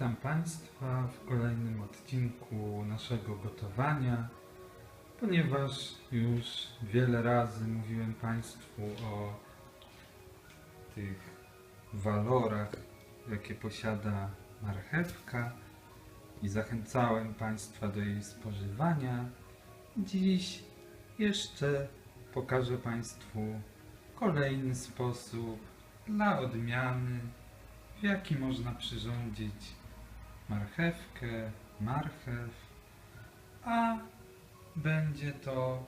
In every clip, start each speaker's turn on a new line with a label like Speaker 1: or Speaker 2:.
Speaker 1: Witam Państwa w kolejnym odcinku naszego gotowania. Ponieważ już wiele razy mówiłem Państwu o tych walorach, jakie posiada marchewka i zachęcałem Państwa do jej spożywania, dziś jeszcze pokażę Państwu kolejny sposób dla odmiany w jaki można przyrządzić marchewkę, marchew, a będzie to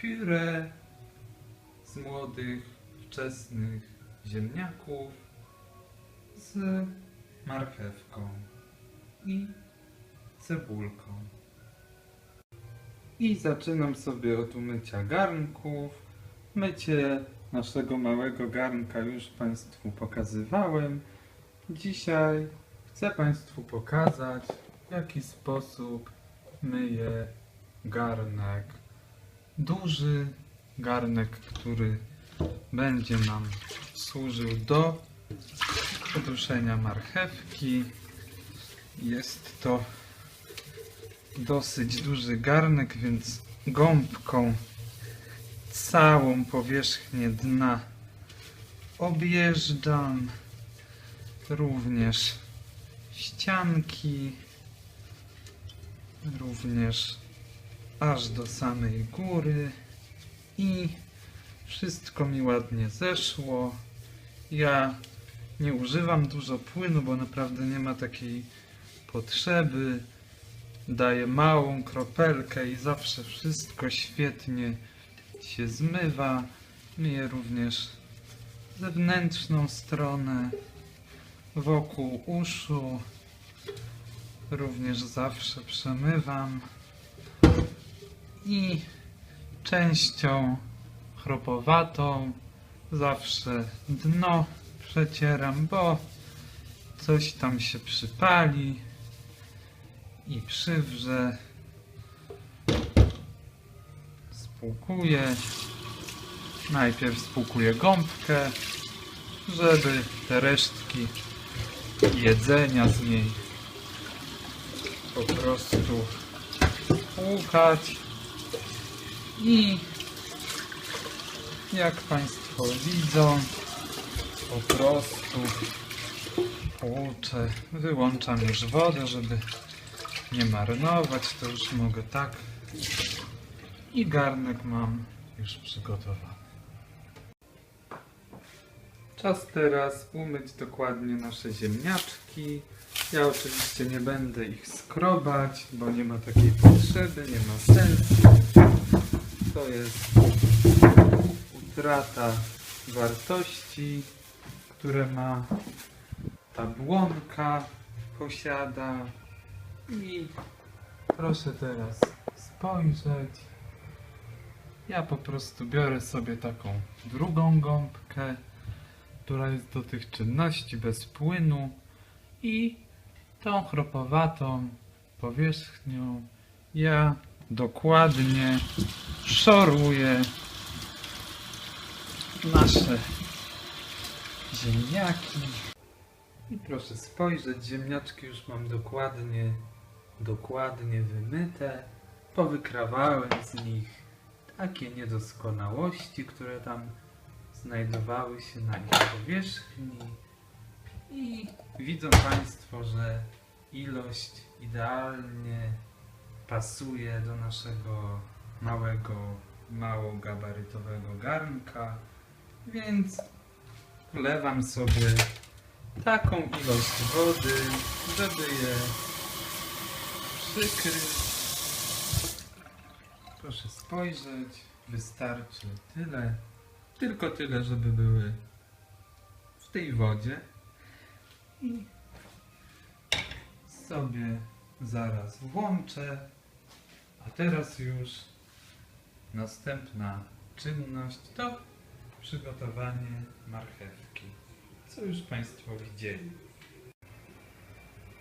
Speaker 1: puree z młodych, wczesnych ziemniaków z marchewką i cebulką. I zaczynam sobie od umycia garnków. Mycie naszego małego garnka już Państwu pokazywałem. Dzisiaj chcę Państwu pokazać, w jaki sposób myję garnek. Duży garnek, który będzie nam służył do poduszenia marchewki. Jest to dosyć duży garnek, więc gąbką całą powierzchnię dna objeżdżam również ścianki, również aż do samej góry i wszystko mi ładnie zeszło. Ja nie używam dużo płynu, bo naprawdę nie ma takiej potrzeby. Daję małą kropelkę i zawsze wszystko świetnie się zmywa. Myję również zewnętrzną stronę wokół uszu. Również zawsze przemywam. I częścią chropowatą zawsze dno przecieram, bo coś tam się przypali i przywrze. Spłukuję. Najpierw spłukuję gąbkę, żeby te resztki jedzenia z niej. Po prostu płukać i jak Państwo widzą po prostu płuczę. Wyłączam już wodę, żeby nie marnować to już mogę tak. I garnek mam już przygotowany Czas teraz umyć dokładnie nasze ziemniaczki. Ja oczywiście nie będę ich skrobać, bo nie ma takiej potrzeby, nie ma sensu. To jest utrata wartości, które ma ta błonka posiada. I proszę teraz spojrzeć. Ja po prostu biorę sobie taką drugą gąbkę która jest do tych czynności bez płynu i tą chropowatą powierzchnią ja dokładnie szoruję nasze ziemniaki. I proszę spojrzeć, ziemniaczki już mam dokładnie, dokładnie wymyte. Powykrawałem z nich takie niedoskonałości, które tam znajdowały się na ich powierzchni i widzą Państwo, że ilość idealnie pasuje do naszego małego, mało gabarytowego garnka, więc wlewam sobie taką ilość wody, żeby je przykryć. Proszę spojrzeć, wystarczy tyle. Tylko tyle, żeby były w tej wodzie. I sobie zaraz włączę. A teraz już następna czynność to przygotowanie marchewki, co już Państwo widzieli.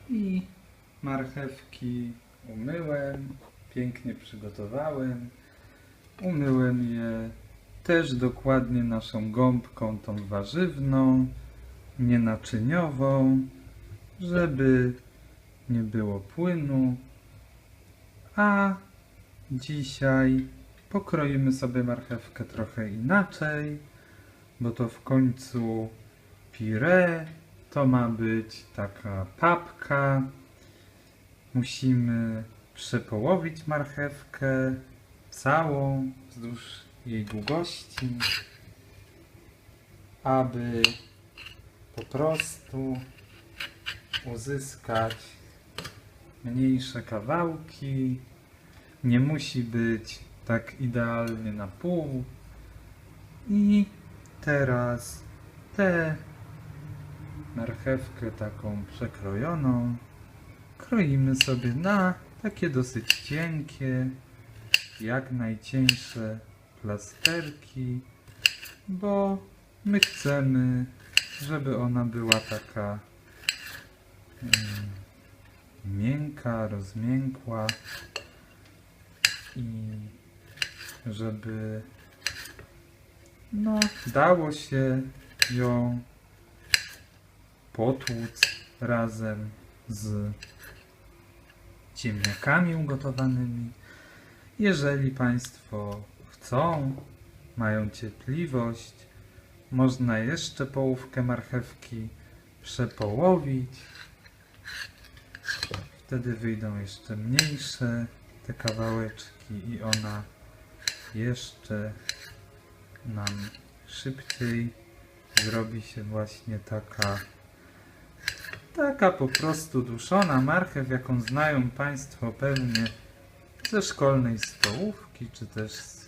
Speaker 1: I marchewki umyłem, pięknie przygotowałem. Umyłem je też dokładnie naszą gąbką tą warzywną, nienaczyniową, żeby nie było płynu. A dzisiaj pokroimy sobie marchewkę trochę inaczej, bo to w końcu pire to ma być taka papka. Musimy przepołowić marchewkę całą wzdłuż jej długości, aby po prostu uzyskać mniejsze kawałki. Nie musi być tak idealnie na pół. I teraz tę marchewkę taką przekrojoną kroimy sobie na takie dosyć cienkie, jak najcieńsze plasterki, bo my chcemy, żeby ona była taka miękka, rozmiękła i żeby no, dało się ją potłuc razem z ziemniakami ugotowanymi. Jeżeli Państwo chcą, mają cierpliwość, można jeszcze połówkę marchewki przepołowić. Wtedy wyjdą jeszcze mniejsze te kawałeczki i ona jeszcze nam szybciej zrobi się właśnie taka taka po prostu duszona marchew, jaką znają Państwo pewnie ze szkolnej stołówki, czy też z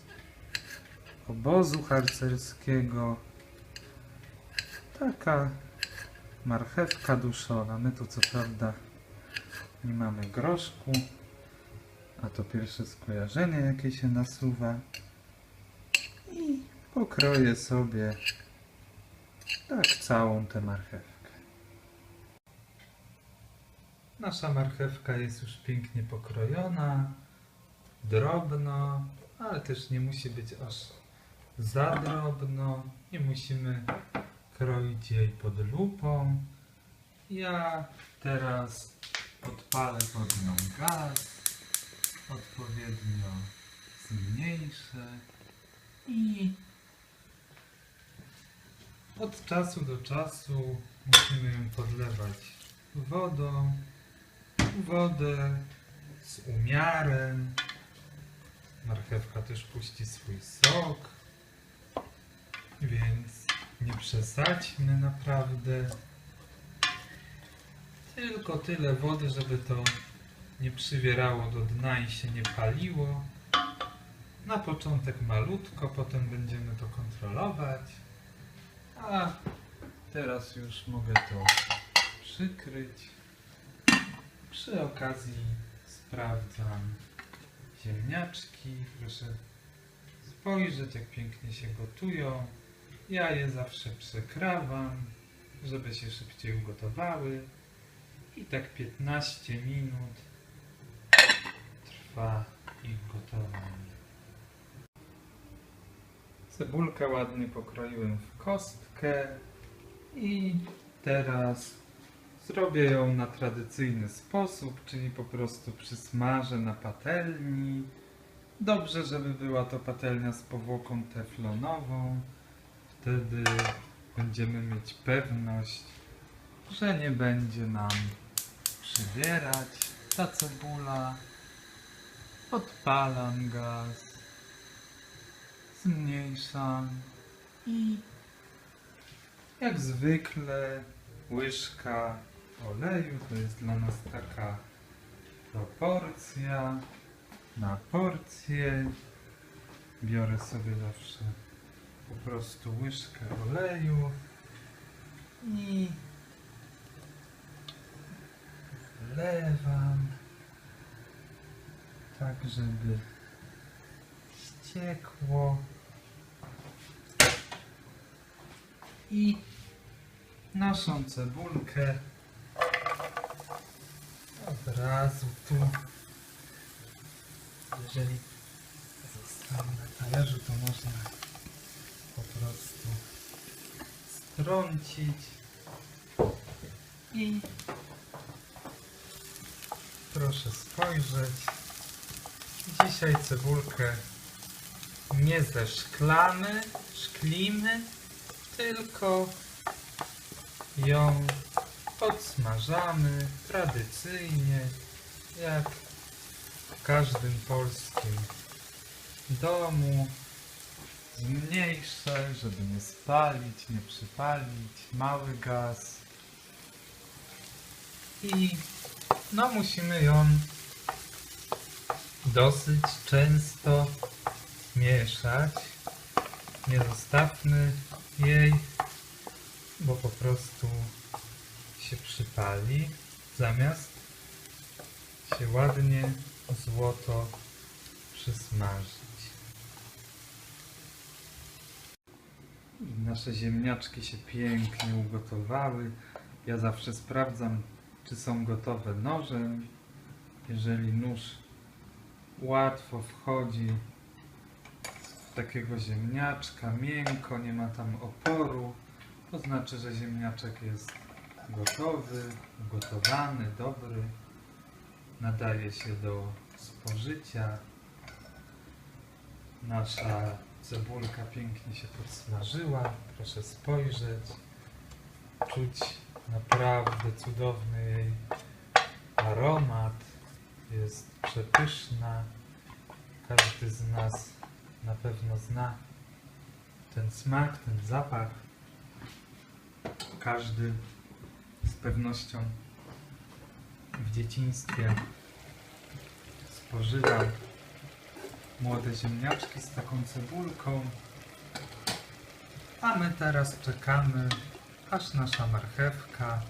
Speaker 1: obozu harcerskiego. Taka marchewka duszona. My tu co prawda nie mamy groszku, a to pierwsze skojarzenie jakie się nasuwa. I pokroję sobie tak całą tę marchewkę. Nasza marchewka jest już pięknie pokrojona, drobno, ale też nie musi być aż za drobno. Nie musimy kroić jej pod lupą. Ja teraz podpalę pod nią gaz, odpowiednio zmniejszę i od czasu do czasu musimy ją podlewać wodą wodę z umiarem. Marchewka też puści swój sok, więc nie przesadźmy naprawdę. Tylko tyle wody, żeby to nie przywierało do dna i się nie paliło. Na początek malutko, potem będziemy to kontrolować. A teraz już mogę to przykryć. Przy okazji sprawdzam ziemniaczki. Proszę spojrzeć, jak pięknie się gotują. Ja je zawsze przekrawam, żeby się szybciej ugotowały. I tak 15 minut trwa ich gotowanie. Cebulkę ładnie pokroiłem w kostkę i teraz Zrobię ją na tradycyjny sposób, czyli po prostu przysmażę na patelni. Dobrze, żeby była to patelnia z powłoką teflonową. Wtedy będziemy mieć pewność, że nie będzie nam przybierać ta cebula. Podpalam gaz, zmniejszam i jak zwykle łyżka oleju. To jest dla nas taka proporcja na porcję. Biorę sobie zawsze po prostu łyżkę oleju i wlewam tak, żeby ściekło i naszą cebulkę od razu tu. Jeżeli zostanie na talerzu, to można po prostu strącić i Proszę spojrzeć. Dzisiaj cebulkę nie zeszklamy, szklimy, tylko ją podsmażamy tradycyjnie, jak w każdym polskim domu. Zmniejsze, żeby nie spalić, nie przypalić, mały gaz. I no musimy ją dosyć często mieszać. Nie zostawmy jej, bo po prostu się przypali, zamiast się ładnie złoto przysmażyć. I Nasze ziemniaczki się pięknie ugotowały. Ja zawsze sprawdzam, czy są gotowe nożem. Jeżeli nóż łatwo wchodzi w takiego ziemniaczka, miękko, nie ma tam oporu, to znaczy, że ziemniaczek jest gotowy, ugotowany, dobry. Nadaje się do spożycia. Nasza cebulka pięknie się podsmażyła. Proszę spojrzeć. Czuć naprawdę cudowny jej aromat. Jest przepyszna. Każdy z nas na pewno zna ten smak, ten zapach. Każdy z pewnością w dzieciństwie spożywał młode ziemniaczki z taką cebulką. A my teraz czekamy, aż nasza marchewka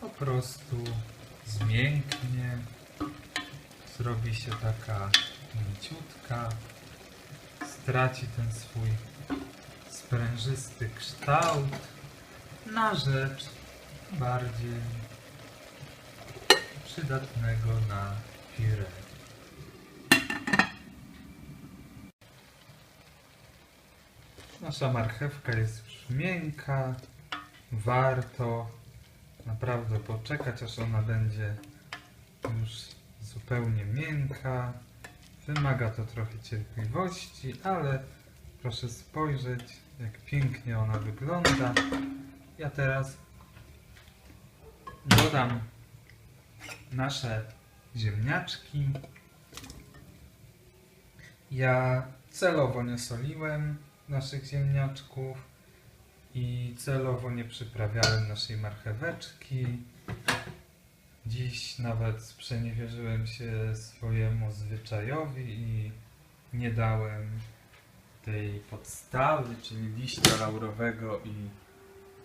Speaker 1: po prostu zmięknie, zrobi się taka mięciutka, straci ten swój sprężysty kształt na rzecz bardziej przydatnego na pire. Nasza marchewka jest już miękka. Warto naprawdę poczekać, aż ona będzie już zupełnie miękka. Wymaga to trochę cierpliwości, ale proszę spojrzeć, jak pięknie ona wygląda. Ja teraz dodam nasze ziemniaczki. Ja celowo nie soliłem naszych ziemniaczków i celowo nie przyprawiałem naszej marcheweczki. Dziś nawet sprzeniewierzyłem się swojemu zwyczajowi i nie dałem tej podstawy, czyli liścia laurowego i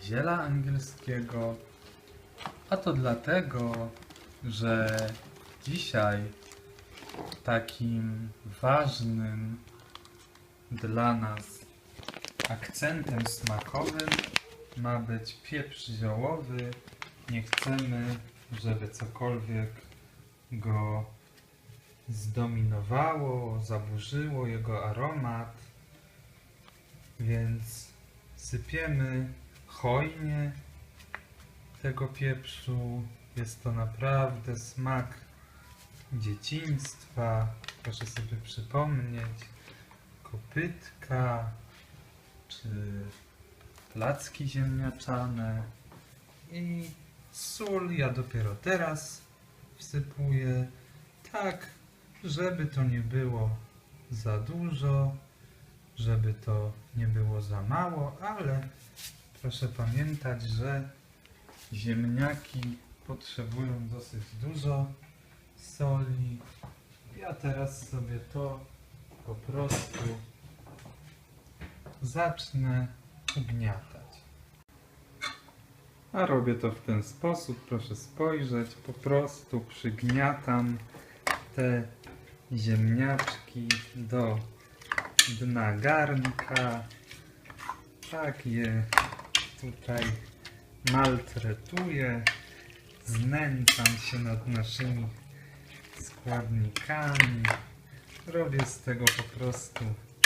Speaker 1: ziela angielskiego. A to dlatego, że dzisiaj takim ważnym dla nas akcentem smakowym ma być pieprz ziołowy. Nie chcemy, żeby cokolwiek go zdominowało, zaburzyło jego aromat, więc sypiemy hojnie tego pieprzu. Jest to naprawdę smak dzieciństwa. Proszę sobie przypomnieć kopytka czy placki ziemniaczane i sól ja dopiero teraz wsypuję tak, żeby to nie było za dużo, żeby to nie było za mało, ale proszę pamiętać, że ziemniaki potrzebują dosyć dużo soli. Ja teraz sobie to po prostu zacznę ugniatać. A robię to w ten sposób, proszę spojrzeć, po prostu przygniatam te ziemniaczki do dna garnka. Tak je tutaj maltretuję, znęcam się nad naszymi składnikami. Robię z tego po prostu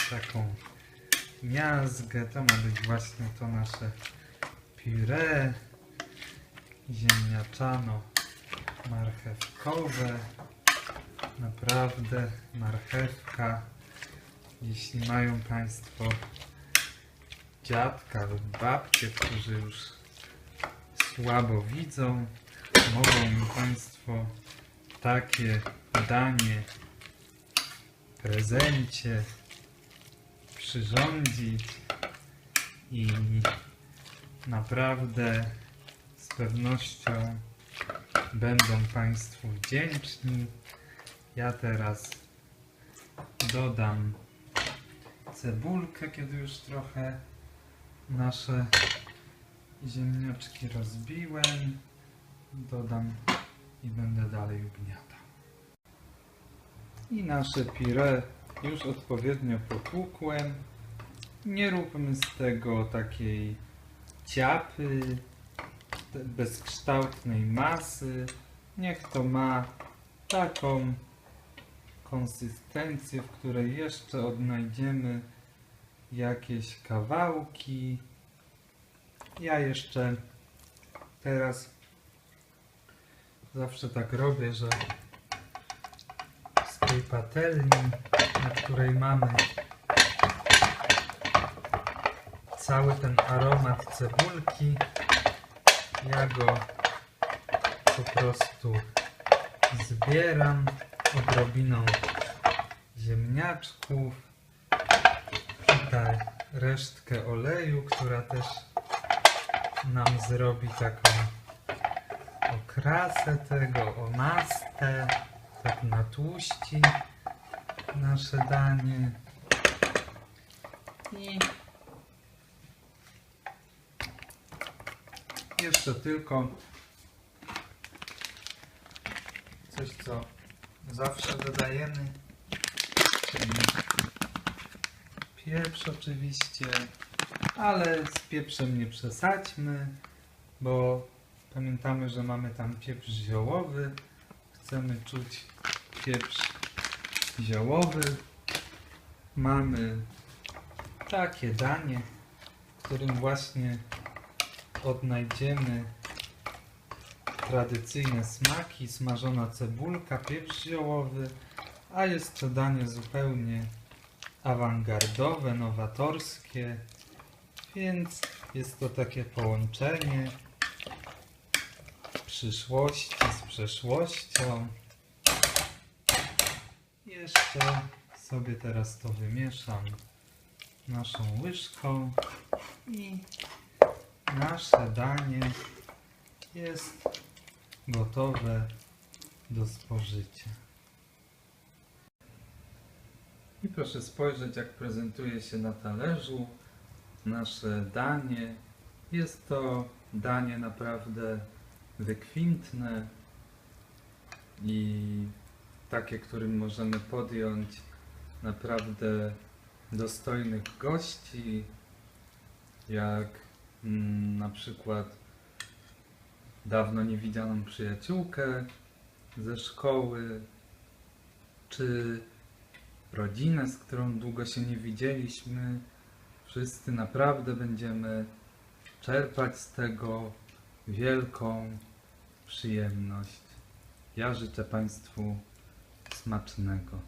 Speaker 1: taką miazgę. To ma być właśnie to nasze puree ziemniaczano marchewkowe. Naprawdę marchewka. Jeśli mają Państwo dziadka lub babcię, którzy już słabo widzą, mogą mi Państwo takie danie w prezencie przyrządzić i naprawdę z pewnością będą Państwu wdzięczni. Ja teraz dodam cebulkę, kiedy już trochę nasze ziemniaczki rozbiłem. Dodam i będę dalej ugniatał. I nasze pire już odpowiednio potłukłem. Nie róbmy z tego takiej ciapy, bezkształtnej masy. Niech to ma taką konsystencję, w której jeszcze odnajdziemy jakieś kawałki. Ja jeszcze teraz zawsze tak robię, że z tej patelni, na której mamy cały ten aromat cebulki, ja go po prostu zbieram odrobiną ziemniaczków, tutaj resztkę oleju, która też nam zrobi taką okrasę tego, omastę, tak natłuści nasze danie. I jeszcze tylko coś, co zawsze dodajemy, czyli pieprz oczywiście, ale z pieprzem nie przesadźmy, bo pamiętamy, że mamy tam pieprz ziołowy. Chcemy czuć pieprz ziołowy. Mamy takie danie, w którym właśnie odnajdziemy tradycyjne smaki, smażona cebulka, pieprz ziołowy, a jest to danie zupełnie awangardowe, nowatorskie, więc jest to takie połączenie przyszłości z przeszłością. Jeszcze sobie teraz to wymieszam naszą łyżką i nasze danie jest gotowe do spożycia. I proszę spojrzeć, jak prezentuje się na talerzu nasze danie. Jest to danie naprawdę wykwintne i takie, którym możemy podjąć naprawdę dostojnych gości, jak mm, na przykład dawno niewidzianą przyjaciółkę ze szkoły, czy rodzinę, z którą długo się nie widzieliśmy. Wszyscy naprawdę będziemy czerpać z tego wielką przyjemność. Ja życzę Państwu smacznego.